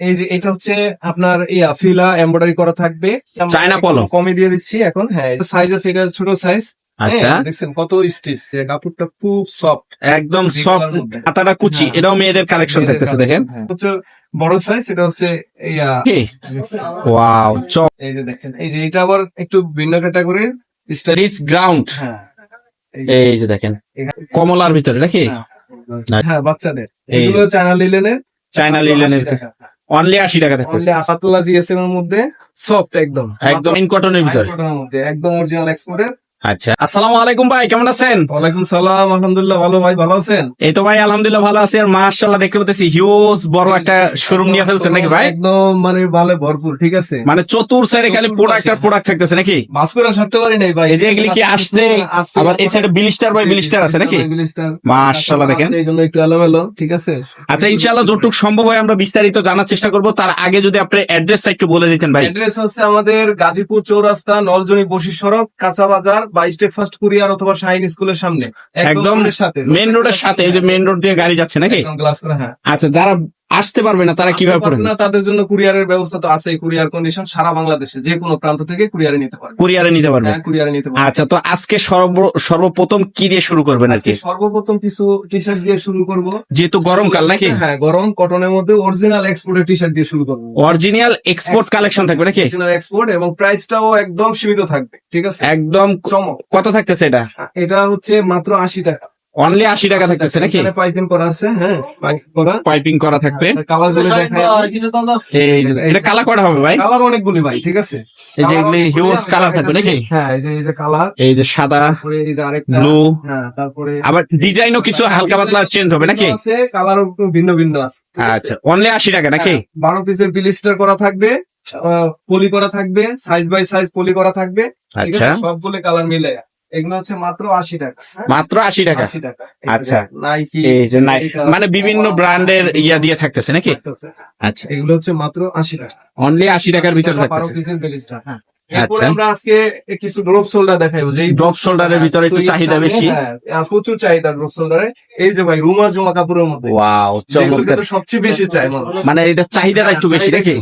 এই যে এটা হচ্ছে আপনার ইয়া ফিলা এমব্রয়ডারি করা থাকবে। চায়না পলো। কমে দিয়ে দিচ্ছি এখন হ্যাঁ সাইজ আছে এটা ছোট সাইজ আচ্ছা। দেখছেন কত স্টিচ কাপড়টা খুব সফট একদম সফট হাতাটা কুচি হ্যাঁ। এটাও মেয়েদের কালেকশন থাকতেছে দেখেন। হচ্ছে বড় সাইজ এটা হচ্ছে ইয়া ওয়াও এই যে দেখেন এই যে এটা আবার একটু ভিন্ন ক্যাটাগরির রিচ গ্রাউন্ড হ্যাঁ। এই যে দেখেন কমলার ভিতরে নাকি? হ্যাঁ। হ্যাঁ বাচ্চাদের। এগুলো চায়না লিলেনের চায়না লিলেনের অনলি আশি টাকা থাকবে অনলি সাতলা জিএসএম এর মধ্যে সফট একদম। একদম ইন কটনের ভিতরে। কটনের মধ্যে একদম অরিজিনাল এক্সপোর্টের আচ্ছা। আসসালামু আলাইকুম ভাই কেমন আছেন? ওয়ালাইকুম সালাম আলহামদুলিল্লাহ ভালো ভাই ভালো আছেন? এই তো ভাই আলহামদুলিল্লাহ ভালো আছি। আর মাশাআল্লাহ দেখতে পাচ্ছি হিউজ বড় একটা শোরুম নিয়ে ফেলছেন নাকি ভাই? একদম মানে ভালো ভরপুর ঠিক আছে। মানে চতুর সাইডে খালি প্রোডাক্ট আর প্রোডাক্ট থাকতেছে নাকি? করে ছাড়তে পারি নাই ভাই। এই যে এগুলি কি আসছে? আবার এই সাইডে বিলিস্টার বাই বিলিস্টার আছে নাকি? বিলিস্টার মাশাআল্লাহ দেখেন। এই জন্য একটু এলোমেলো ঠিক আছে। আচ্ছা ইনশাআল্লাহ যতটুকু সম্ভব হয় আমরা বিস্তারিত জানার চেষ্টা করব। তার আগে যদি আপনি অ্যাড্রেস একটু বলে দিতেন ভাই। অ্যাড্রেস হচ্ছে আমাদের গাজীপুর চৌরাস্তা নলজনী বসি সড়ক কাঁচা বাজার বা স্টেপ ফার্স্ট কুরিয়ার অথবা শাহিন স্কুলের সামনে একদম সাথে মেন রোডের সাথে যে মেন রোড দিয়ে গাড়ি যাচ্ছে নাকি? একদম গ্লাস করে হ্যাঁ। আচ্ছা যারা আসতে পারবে না তারা কীভাবে পারবে না তাদের জন্য কুরিয়ারের ব্যবস্থা তো আছে কুরিয়ার কন্ডিশন সারা বাংলাদেশে যে কোনো প্রান্ত থেকে কুরিয়ারে নিতে পারবে। কুরিয়ারে নিতে পারবে। হ্যাঁ কুরিয়ারে নিতে পারবে। আচ্ছা তো আজকে সর্ব সর্বপ্রথম কি দিয়ে শুরু করবেন আর কি? আজকে সর্বপ্রথম কিছু টি শার্ট দিয়ে শুরু করব। যেহেতু গরমকাল নাকি? হ্যাঁ গরম কটনের মধ্যে অরিজিনাল এক্সপোর্টের টি শার্ট দিয়ে শুরু করব। অরিজিনাল এক্সপোর্ট কালেকশন থাকবে নাকি? অরিজিনাল এক্সপোর্ট এবং প্রাইসটাও একদম সীমিত থাকবে ঠিক আছে? একদম কত থাকতেছে এটা? এটা হচ্ছে মাত্র আশি টাকা। অনলি আশি টাকা থাকতেছে নাকি? পাইপিং করা আছে হ্যাঁ পাইপিং করা। থাকবে। কালারগুলো দেখাই। এই যে- এটা কালার করা হবে ভাই? কালার অনেকগুলি ভাই ঠিক আছে? এই যে এগুলি হিউজ কালার থাকবে নাকি? হ্যাঁ এই যে এই যে কালার এই যে সাদা এই যে আরেকটা ব্লু হ্যাঁ তারপরে আবার ডিজাইনও কিছু হালকা পাতলা চেঞ্জ হবে নাকি? আছে কালারও ভিন্ন ভিন্ন আছে আচ্ছা অনলি আশি টাকা নাকি? হ্যাঁ, বারো পিসের বিলিস্টার করা থাকবে পলি করা থাকবে সাইজ বাই সাইজ পলি করা থাকবে আচ্ছা। সবগুলো কালার মিলে। এগুলো হচ্ছে মাত্র আশি টাকা হ্যাঁ? মাত্র আশি টাকা? আচ্ছা। নাইকি এই যে নাই মানে বিভিন্ন ব্র্যান্ডের ইয়া দিয়ে থাকতেছে নাকি? আচ্ছা। এগুলো হচ্ছে মাত্র আশি টাকা। অনলি আশি টাকার ভিতরে থাকতেছে। হ্যাঁ। আচ্ছা। আমরা আজকে কিছু ড্রপ শোল্ডার দেখাবো যে ড্রপ শোল্ডারের ভিতরে একটু চাহিদা বেশি। প্রচুর চাহিদা ড্রপ শোল্ডারে এই যে ভাই রুমা জমা কাপড়ের মধ্যে। ওয়াও চমৎকার। সবচেয়ে বেশি চাই। মানে এটা চাহিদাটা একটু বেশি নাকি।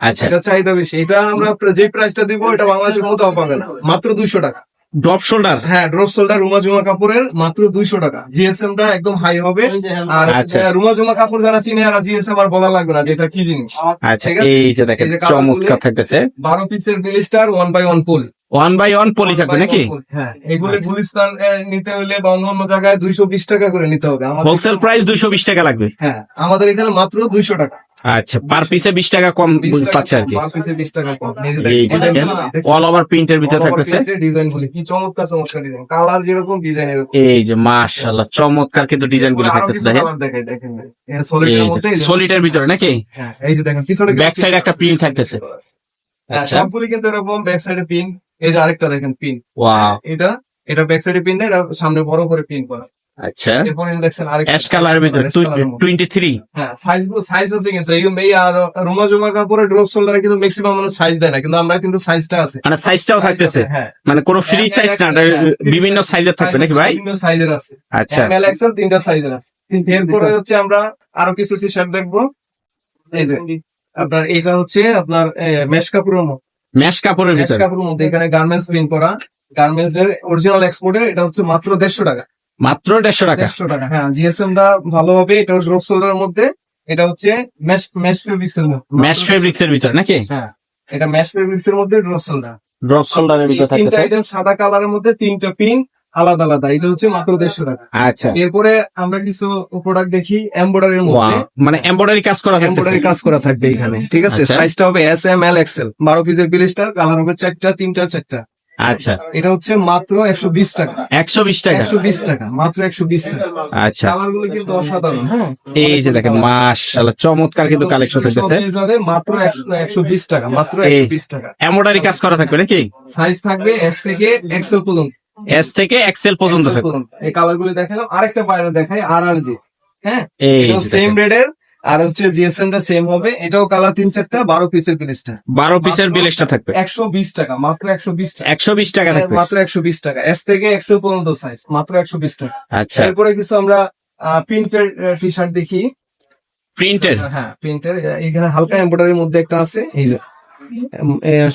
আচ্ছা। এটা চাহিদা বেশি। এটা আমরা যে প্রাইসটা দিব এটা বাংলাদেশের কোথাও পাবে না। মাত্র দুইশো টাকা। ড্রপ শোল্ডার হ্যাঁ ড্রপ শোল্ডার রুমা জমা কাপড়ের মাত্র দুইশো টাকা। জিএসএম টা একদম হাই হবে। আর আচ্ছা। রুমা জমা কাপড় যারা চিনে আর জিএসএম আর বলা লাগবে না যে এটা কি জিনিস। আচ্ছা এই যে দেখেন এই যে কালারগুলো- চমৎকার থাকতেছে। বারো পিসের বিলিস্টার ওয়ান বাই ওয়ান পোল ওয়ান বাই ওয়ান পলি থাকবে নাকি? হ্যাঁ। এগুলি আচ্ছা। গুলিস্তান নিতে হলে বা অন্য অন্য জায়গায় দুইশো বিশ টাকা করে নিতে হবে। আমাদের হোলসেল প্রাইস দুইশো বিশ টাকা লাগবে। হ্যাঁ আমাদের এখানে মাত্র দুইশো টাকা। আচ্ছা পার পিসে বিশ টাকা কম পাচ্ছে আর কি। কম, per 20 টাকা কম। এই যে এই যে দেখেন, দেখেন অল ওভার প্রিন্টের ভিতরে থাকতেছে। ডিজাইন গুলি কি চমৎকার চমৎকার ডিজাইন কালার যেরকম ডিজাইন এরকম। এই যে মাশাআল্লাহ চমৎকার কিন্তু ডিজাইনগুলো থাকতেছে দেখেন। সলিডের ভিতরে নাকি? হ্যাঁ, এই যে দেখেন Back side একটা print থাকতেছে। হ্যাঁ, আচ্ছা। সবগুলি কিন্তু এরকম ব্যাক সাইডে পিন এই যে আরেকটা দেখেন পিন ওয়াও এটা এটা ব্যাক সাইডে পিন এটা সামনে বড় করে পিন করা। আচ্ছা। এরপরে দেখছেন আরেকটা অ্যাশ ভিতরে হ্যাঁ সাইজগুলো সাইজ আছে কিন্তু এই এই আর রোমা জমা কাপড়ের ড্রপ শোল্ডারে কিন্তু ম্যাক্সিমাম মানুষ সাইজ দেয় না কিন্তু আমরা কিন্তু সাইজটা আছে। মানে সাইজটাও থাকতেছে। হ্যাঁ। মানে কোনো ফ্রি সাইজ না বিভিন্ন সাইজের থাকবে নাকি ভাই? বিভিন্ন সাইজের আছে। আচ্ছা। এক্সেল তিনটা সাইজের আছে। এরপরে হচ্ছে আমরা আরও কিছু টি শার্ট দেখব। এই যে আপনার এটা হচ্ছে আপনার মেশ কাপড়ের মধ্যে ম্যাশ কাপড়ের মেশ কাপড়ের মধ্যে এখানে গার্মেন্টস প্রিন্ট করা। গার্মেন্টস এর অরিজিনাল এক্সপোর্টের এটা হচ্ছে মাত্র দেড়শো টাকা। মাত্র দেড়শো টাকা। দেড়শো টাকা হ্যাঁ জিএসএম টা ভালো হবে এটা ড্রপ শোল্ডারের মধ্যে এটা হচ্ছে মেশ মেশ ফেব্রিক্স এর ম্যাশ ফেব্রিক্স এর ভিতরে নাকি? হ্যাঁ এটা ম্যাশ ফেব্রিক্স এর মধ্যে ড্রপ শোল্ডারের ভিতরে তিনটা থাকতেছে। আইটেম সাদা কালারের মধ্যে তিনটা পিন আলাদা আলাদা এটা হচ্ছে মাত্র দেড়শো টাকা। আচ্ছা। এরপরে আমরা কিছু প্রোডাক্ট দেখি এমব্রয়ডারির মধ্যে। মানে এমব্রয়ডারি কাজ করা থাকতেছে। এমব্রয়ডারি কাজ করা থাকবে এখানে ঠিক আছে? আচ্ছা। সাইজটা হবে এস এম এল এক্সেল বারো পিসের বিলিস্টার কালার হবে চারটা তিনটা চারটা। আচ্ছা। এটা হচ্ছে মাত্র একশো বিশ টাকা। একশো বিশ টাকা? একশো বিশ টাকা মাত্র একশো বিশ টাকা। আচ্ছা। কালারগুলো কিন্তু অসাধারণ হ্যাঁ? এই যে দেখেন মাশাআল্লাহ চমৎকার কিন্তু কালেকশন থাকতেছে মাত্র একশো একশো বিশ টাকা মাত্র। একশো বিশ টাকা। এমব্রয়ডারি কাজ করা থাকবে নাকি? সাইজ থাকবে এস থেকে এক্সেল পর্যন্ত। এস থেকে এক্সেল পর্যন্ত থাকবে। এই কালারগুলো দেখালাম আরেকটা বাইরে দেখাই আর আর জি হ্যাঁ? এই সেম রেডের আর হচ্ছে জিএসএম টা সেম হবে। এটাও কালার তিন চারটা বারো পিসের পিলিসটা বারো পিসের বিলেসটা থাকবে। একশো বিশ টাকা মাত্র একশো বিশ টাকা। একশো বিশ টাকা থাকবে। মাত্র একশো বিশ টাকা। এস থেকে এক্সেল পর্যন্ত সাইজ মাত্র একশো বিশ টাকা। আচ্ছা। এরপরে কিছু আমরা প্রিন্টের টি শার্ট দেখি। প্রিন্টের হ্যাঁ প্রিন্টের এখানে হালকা এমব্রয়ডারির মধ্যে একটা আছে এই যে।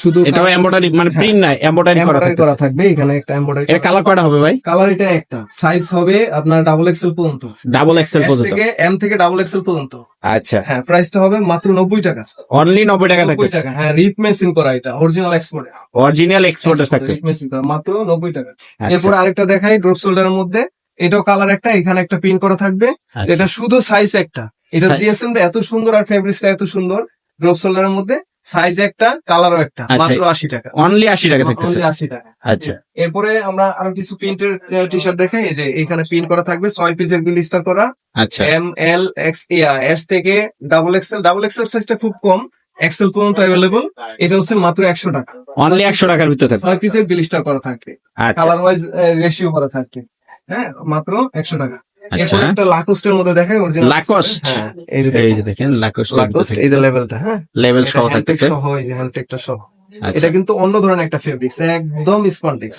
শুধু এটাও এম্বয়ডারি মানে প্রিন্ট নাই এম্বয়ডারি করা এমব্রয়ডারি থাকতেছে। করা থাকবে এখানে একটা এমব্রয়ডারি এটা কালার কয়টা হবে ভাই? কালার এটা একটা। সাইজ হবে আপনার ডাবল এক্সেল পর্যন্ত। ডাবল এক্সেল পর্যন্ত? থেকে এম থেকে ডাবল এক্সেল পর্যন্ত। আচ্ছা। হ্যাঁ প্রাইসটা হবে মাত্র নব্বই টাকা। অনলি নব্বই টাকা নব্বই থাকতেছে। টাকা হ্যাঁ রিপ মেশিন করা এটা অরিজিনাল এক্সপোর্ট অরিজিনাল এক্সপোর্টার থাকবে। রিপ মেশিন করা মাত্র নব্বই টাকা। আচ্ছা, এরপরে আরেকটা দেখাই ড্রপ শোল্ডারের মধ্যে। এটাও কালার একটা এখানে একটা পিন করা থাকবে। আচ্ছা। এটা শুধু সাইজ একটা। এটা জিএসএম এত সুন্দর আর ফেব্রিক্সটা এত সুন্দর ড্রপ শোল্ডারের মধ্যে। সাইজ একটা কালারও একটা আচ্ছা। মাত্র আশি টাকা। অনলি আশি টাকা থাকতেছে। 80 টাকা। আচ্ছা। এরপরে আমরা আরও কিছু প্রিন্টের টি শার্ট দেখাই যে এখানে প্রিন্ট করা থাকবে ছয় পিসের বিলিস্টার করা। আচ্ছা। এম এল এক্স এস থেকে ডাবল এক্সেল ডাবল এক্সেল সাইজটা খুব কম এক্সেল পর্যন্ত অ্যাভেলেবল এটা হচ্ছে মাত্র একশো টাকা। অনলি একশো টাকার ভিতরে থাকবে। ছয় পিসের বিলিস্টার করা থাকবে। কালার ওয়াইজ রেশিও করা থাকবে। হ্যাঁ মাত্র একশো টাকা। আচ্ছা। একটা লাকোস্টের মধ্যে দেখাই অরিজিনাল লাকোস্ট। হ্যাঁ এই যে দেখেন। লাকোস্ট লাকোস্ট এই যে লেভেলটা হ্যাঁ? লেভেল সহ থাকতেছে। সহ এই যে হ্যান্ডটেকটা সহ। এটা কিন্তু অন্য ধরনের একটা ফেব্রিক্স একদম স্পন্ডেক্স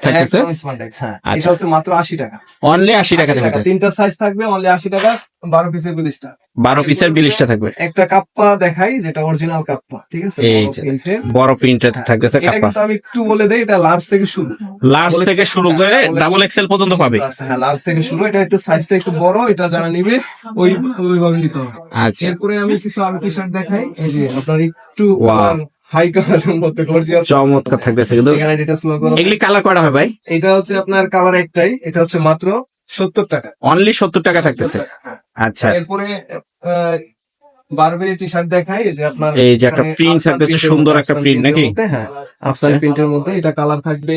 থাকতেছে স্পন্ডেক্স হ্যাঁ। আচ্ছা। এটা হচ্ছে মাত্র আশি টাকা। অনলি আশি টাকা 80 থাকবে তিনটা সাইজ থাকবে অনলি আশি টাকা বারো পিসের বিলিশটা বারো পিসের বিলিশটা থাকবে। একটা কাপ্পা দেখাই যেটা অরিজিনাল কাপ্পা ঠিক আছে? বড় যে। প্রিন্টের। বড় প্রিন্টের এটা কিন্তু আমি একটু বলে দেই এটা লার্জ থেকে শুরু। লার্জ থেকে শুরু করে ডাবল এক্সেল পর্যন্ত পাবে। আচ্ছা, হ্যাঁ লার্জ থেকে শুরু। এটা একটু সাইজটা একটু বড় এটা যারা নিবে ওই ওইভাবে নিতে হবে। আচ্ছা। এরপরে আমি কিছু আরও টি শার্ট দেখাই। এই যে আপনার একটু Wow. হাই কালারের মধ্যে গর্জিয়াস চমৎকার থাকতেছে কিন্তু। এখানে ডিটেলস লোগো এগুলি কালার হয় ভাই? এটা হচ্ছে আপনার কালার একটাই। এটা হচ্ছে মাত্র সত্তর টাকা। অনলি সত্তর টাকা থাকতেছে। হ্যাঁ। আচ্ছা। এরপরে বারবেরি টি শার্ট দেখাই যে আপনার এই যে একটা থাকতেছে, সুন্দর একটা এর নাকি? হ্যাঁ। আফসান আচ্ছা। প্রিন্টের মধ্যে এটা কালার থাকবে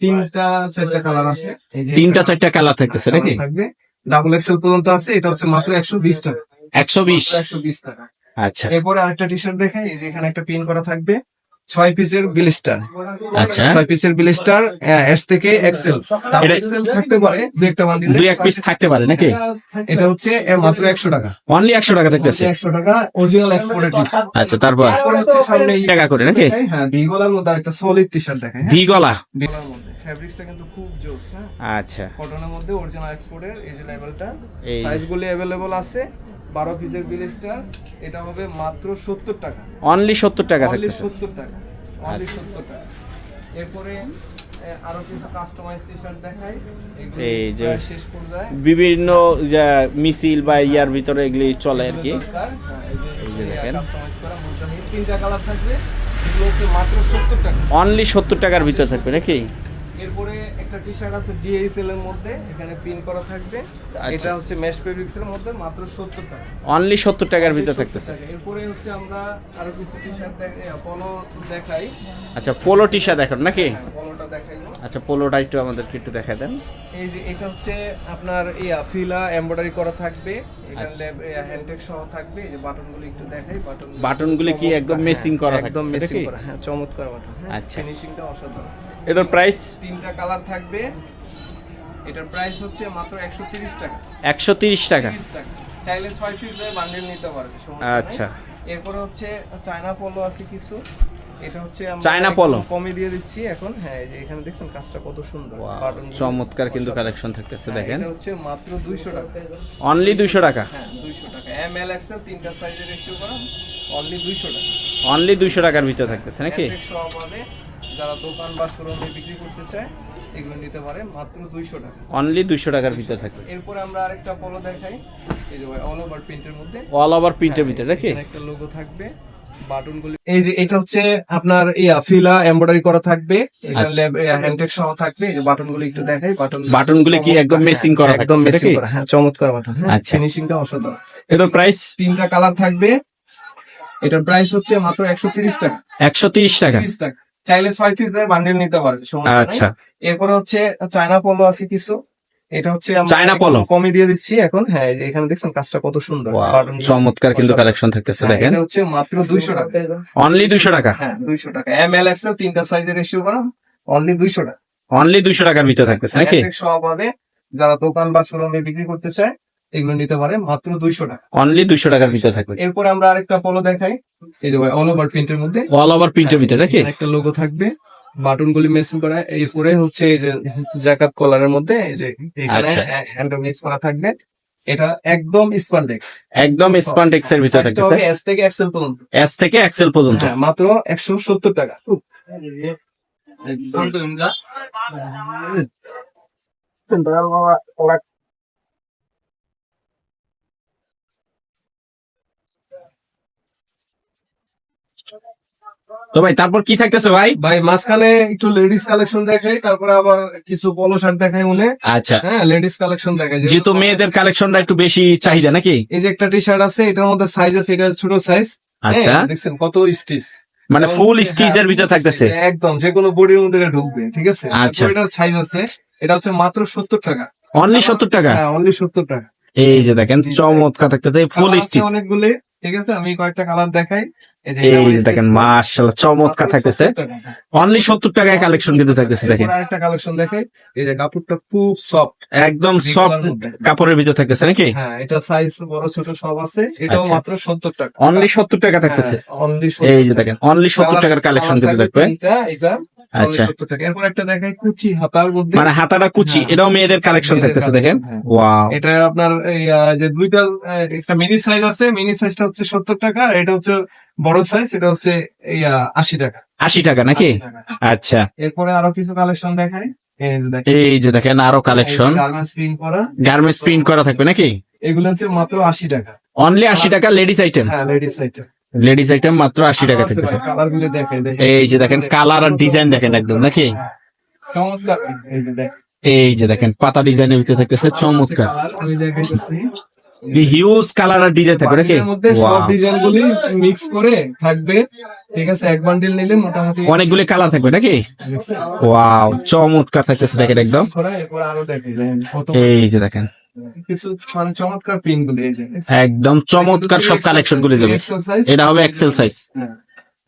তিনটা চারটা কালার আছে। তিনটা চারটা কালার থাকতেছে নাকি? থাকবে। ডাবল এক্সেল পর্যন্ত আছে এটা হচ্ছে মাত্র একশো বিশ টাকা। একশো বিশ। একশো বিশ টাকা। আচ্ছা। এরপরে আরেকটা টি শার্ট দেখাই এই যে এখানে একটা পিন করা থাকবে। ছয় পিসের বিলিস্টার আচ্ছা। ছয় পিসের বিলিস্টার এস থেকে এক্সেল এক্সেল থাকতে পারে দু একটা বান্ডিল দুই এক পিস থাকতে পারে নাকি? এটা হচ্ছে মাত্র একশো টাকা। অনলি একশো টাকা থাকতেছে একশো টাকা অরিজিনাল এক্সপোর্টেড আচ্ছা তারপর? হচ্ছে সামনে টাকা করে নাকি? হ্যাঁ ভিগোলার মধ্যে একটা সলিড টি শার্ট দেখায় ভি মধ্যে। ফ্যাব্রিক্সটা কিন্তু খুব জোস হ্যাঁ। আচ্ছা। কটনের মধ্যে অরিজিনাল এক্সপোর্টের এই যে লেভেলটা সাইজগুলি অ্যাভেলেবল আছে। বারো পিসের বিলিস্টার এটা হবে মাত্র সত্তর টাকা। অনলি সত্তর টাকা অনলি সত্তর টাকা। অনলি আচ্ছা। সত্তর টাকা। এরপরে আরও কিছু কাস্টমাইজ টি শার্ট দেখাই এই যে- শেষ পর্যায়ে। বিভিন্ন যা মিছিল বা ইয়ার ভিতরে এগুলি চলে আর কি। হ্যাঁ, এই যে- দেখেন। কাস্টমাইজ করা তিনটা কালার থাকবে। এগুলো হচ্ছে মাত্র সত্তর টাকা। অনলি সত্তর টাকার ভিতরে থাকবে নাকি? এরপরে একটা টি শার্ট আছে ডিএসএল এর মধ্যে এখানে পিন করা থাকবে। আচ্ছা। এটা হচ্ছে মেশ ফেব্রিক্স এর মধ্যে মাত্র সত্তর টাকা। অনলি সত্তর টাকার ভিতরে থাকতেছে। এরপরে হচ্ছে আমরা আরও কিছু টি শার্ট পলো দেখাই। আচ্ছা পোলো টি শার্ট এখন নাকি? হ্যাঁ, পলোটা দেখাইবো আচ্ছা পোলোটা একটু আমাদেরকে একটু দেখা দেন। এই যে এটা হচ্ছে আপনার ইয়া ফিলা এমব্রয়ডারি করা থাকবে। এখানে আচ্ছা। হ্যান্ডটেক সহ থাকবে। এই যে বাটনগুলো একটু দেখাই বাটন বাটনগুলি কি একদম মেসিং করা একদম মেসিং করা। হ্যাঁ চমৎকার বাটন। হ্যাঁ আচ্ছা। ফিনিশিংটা অসাধারণ। এটার প্রাইস তিনটা কালার থাকবে। এটার প্রাইস হচ্ছে মাত্র 130 টাকা। একশো তিরিশ টাকা। চাইলে 6 পিস বান্ডেল নিতে পারবে সমস্যা নাই। আচ্ছা। এরপরে হচ্ছে চায়না পলো আছে কিছু। এটা হচ্ছে চায়না পলো? কমে দিয়ে দিচ্ছি এখন। হ্যাঁ এই যে এখানে দেখছেন কাজটা কত সুন্দর। চমৎকার কিন্তু কালেকশন থাকতেছে হ্যাঁ, দেখেন। এটা হচ্ছে মাত্র 200 টাকা। অনলি দুইশো টাকা? হ্যাঁ 200 টাকা। এম এল এক্সেল তিনটা সাইজের রেশিও করা অনলি 200 টাকা। অনলি দুইশো টাকার ভিতরে থাকতেছে নাকি? সহ পাবে। যারা দোকান বা শোরুমে বিক্রি করতে চায় এগুলো নিতে পারে মাত্র 200 টাকা। অনলি দুইশো টাকার ভিতরে থাকবে এরপরে আমরা আরেকটা পলো দেখাই। এই যে অল ওভার প্রিন্টের মধ্যে। অল ওভার প্রিন্টের ভিতরে নাকি? এখানে একটা লোগো থাকবে। বাটনগুলি এই যে এটা হচ্ছে আপনার ইয়া ফিলা এমব্রয়ডারি করা থাকবে। এটা আচ্ছা। হ্যান্ডটেক সহ থাকবে। এই যে বাটনগুলি একটু দেখাই বাটন বাটনগুলি কি একদম messing করা একদম মেসিং করা। হ্যাঁ চমৎকার বাটন হ্যাঁ আচ্ছা। ফিনিশিংটা অসাধারণ। এটার প্রাইস তিনটা কালার থাকবে। এটার প্রাইস হচ্ছে মাত্র একশো তিরিশ টাকা। একশো তিরিশ টাকা। তিরিশ টাকা। চাইলে ছয় পিসের বান্ডেল নিতে পারবে সমস্যা আচ্ছা। এরপরে হচ্ছে চায়না পলো আছে কিছু। এটা হচ্ছে চায়না পলো? কমে দিয়ে দিচ্ছি এখন। হ্যাঁ এখানে দেখছেন কাজটা কত সুন্দর। চমৎকার কিন্তু। কালেকশন থাকতেছে হ্যাঁ, দেখেন। এটা হচ্ছে মাত্র দুইশো টাকা। অনলি দুইশো টাকা? হ্যাঁ দুইশো টাকা। এম এল এক্সেল তিনটা সাইজের রেশিও করা অনলি দুইশো টাকা। অনলি দুইশো টাকার ভিতরে থাকতেছে নাকি? Handtag সহ পাবে যারা দোকান বা শোরুমে বিক্রি করতে চায় এগুলো নিতে পারে মাত্র দুইশো টাকা। অনলি দুইশো টাকার ভিতরে থাকবে। এরপরে আমরা আরেকটা পলো দেখাই। এই যে অল ওভার প্রিন্টের মধ্যে। অল ওভার প্রিন্টের ভিতরে নাকি? একটা লোগো থাকবে। বাটনগুলি মেসিং করা। এরপরে হচ্ছে এই যে জাকাত কলারের মধ্যে এই যে এখানে আচ্ছা। হ্যান্ড মিস করা থাকবে। এটা একদম স্পান্ডেক্স একদম স্পান্ডেক্স এর ভিতরে থাকতেছে। এস থেকে এক্সেল পর্যন্ত। এস থেকে এক্সেল পর্যন্ত। হ্যাঁ মাত্র একশো সত্তর টাকা। তো ভাই তারপর কি থাকতেছে ভাই? ভাই মাঝখানে একটু লেডিস কালেকশন দেখাই তারপরে আবার কিছু পলো শার্ট দেখাই মনে আচ্ছা। হ্যাঁ লেডিস কালেকশন দেখাই যেহেতু মেয়েদের কালেকশনটা একটু বেশি চাহিদা নাকি? এই যে একটা টি শার্ট আছে এটার মধ্যে সাইজ আছে এটা ছোট সাইজ আচ্ছা। দেখছেন কত স্টিচ মানে ফুল স্টিচের ভিতরে থাকতেছে। একদম যে কোনো বডির মধ্যে ঢুকবে ঠিক আছে? আচ্ছা। এটার সাইজ আছে এটা হচ্ছে মাত্র সত্তর টাকা। অনলি সত্তর টাকা? হ্যাঁ অনলি সত্তর টাকা। এই যে দেখেন চমৎকার থাকতেছে ফুল স্টিচ অনেকগুলি। ঠিক আছে? আমি কয়েকটা কালার দেখাই। এই যে দেখেন মাশাআল্লাহ চমৎকার থাকতেছে। অনলি সত্তর টাকায় কালেকশন কিন্তু থাকতেছে দেখেন। একটা কালেকশন দেখাই। এই যে কাপড়টা খুব সফট একদম সফট কাপড়ের ভিতরে থাকতেছে নাকি? হ্যাঁ এটা সাইজ বড় ছোট সব আছে। এটাও আচ্ছা। মাত্র সত্তর টাকা। অনলি সত্তর টাকা থাকতেছে। অনলি এই যে দেখেন অনলি সত্তর টাকার কালেকশন কিন্তু দেখবেন এটা এটা। আচ্ছা। সত্তর টাকা এরপর একটা দেখাই কুচি হাতার মধ্যে। মানে হাতাটা কুচি হ্যাঁ। এটাও মেয়েদের কালেকশন থাকতেছে দেখেন? হ্যাঁ। ওয়াও এটা আপনার যে দুইটা একটা মিনি সাইজ আছে মিনি সাইজটা হচ্ছে সত্তর টাকা আর এটা হচ্ছে বড় সাইজ এটা হচ্ছে এই আশি টাকা। আশি টাকা নাকি? আচ্ছা। এরপরে আরও কিছু কালেকশন দেখাই। এই যে দেখেন। আরও কালেকশন গার্মেন্টস প্রিন্ট করা। গার্মেন্টস প্রিন্ট করা থাকবে নাকি? এগুলো হচ্ছে মাত্র আশি টাকা। অনলি আশি টাকা লেডিস আইটেম হ্যাঁ লেডিস সাইজ লেডিস আইটেম মাত্র আশি টাকা থাকতেছে। গুলো দেখে দেখে এই যে দেখেন কালার আর ডিজাইন দেখেন একদম নাকি? এই যে দেখেন। এই যে দেখেন পাতা ডিজাইনের ভিতরে থাকতেছে চমৎকার। হিউজ কালার আর ডিজাইন থাকবে নাকি? সব ডিজাইন গুলি মিক্স করে থাকবে। ঠিক আছে এক বান্ডিল নিলে মোটামুটি অনেকগুলি কালার থাকবে নাকি? ওয়াও চমৎকার থাকতেছে দেখেন একদম। এই যে দেখেন। কিছু মানে চমৎকার পিন গুলি এই যে একদম চমৎকার সব কালেকশন গুলি size। এটা হবে এক্সেল সাইজ হ্যাঁ,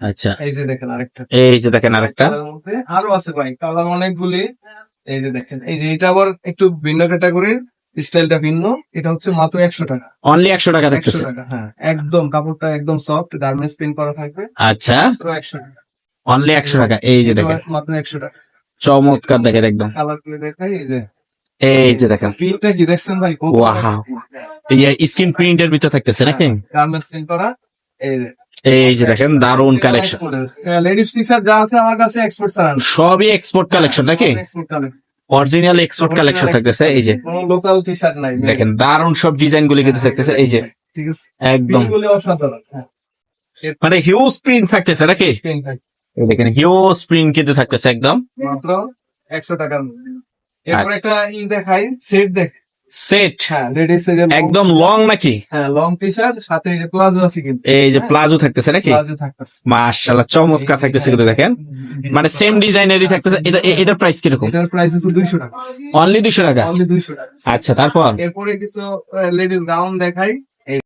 আচ্ছা। এই যে দেখেন আরেকটা। এই যে দেখেন আরেকটা। আরও আছে ভাই কালার অনেকগুলি। এই যে দেখেন এই যে এটা আবার একটু ভিন্ন ক্যাটাগরির স্টাইলটা ভিন্ন। এটা হচ্ছে মাত্র একশো টাকা। অনলি একশো টাকা একশো টাকা হ্যাঁ। একদম কাপড়টা একদম সফট গার্মেন্টস প্রিন্ট করা থাকবে। আচ্ছা। একশো টাকা। অনলি একশো টাকা। এই যে দেখেন। মাত্র একশো টাকা। চমৎকার দেখেন একদম। কালারগুলো দেখাই এই যে। এই যে দেখেন। প্রিন্টটা কি দেখছেন ভাই? Wow. এই স্ক্রিন প্রিন্টের ভিতরে থাকতেছে নাকি? গার্মেন্টস প্রিন্ট করা। এই যে দেখেন দারুণ কালেকশন লেডিস টি শার্ট যা আছে আমার কাছে এক্সপোর্ট সারান সবই এক্সপোর্ট কালেকশন নাকি? অরিজিনাল এক্সপোর্ট কালেকশন থাকতেছে এই যে। লোকাল টি শার্ট নাই দেখেন দারুণ সব ডিজাইন গুলি কিন্তু থাকতেছে এই যে। একদম। হ্যাঁ। মানে হিউজ প্রিন্ট থাকতেছে নাকি? দেখেন হিউজ প্রিন্ট কিন্তু থাকতেছে একদম। মাত্র একশো টাকার। এরপর একটা ই দেখাই সেট দেখ। সেট হ্যাঁ লেডিস একদম লং নাকি? হ্যাঁ লং টি শার্ট সাথে প্লাজো আছে কিন্তু। এই যে প্লাজো থাকতেছে নাকি? প্লাজো থাকতেছে। মাশাআল্লাহ চমৎকার থাকতেছে কিন্তু দেখেন। মানে সেম ডিজাইনেরই থাকতেছে। এটা এটার প্রাইস কীরকম? এটার প্রাইস হচ্ছে দুইশো টাকা। অনলি 200 টাকা? অনলি দুইশো টাকা। আচ্ছা তারপর? এরপরে কিছু লেডিস গাউন দেখাই।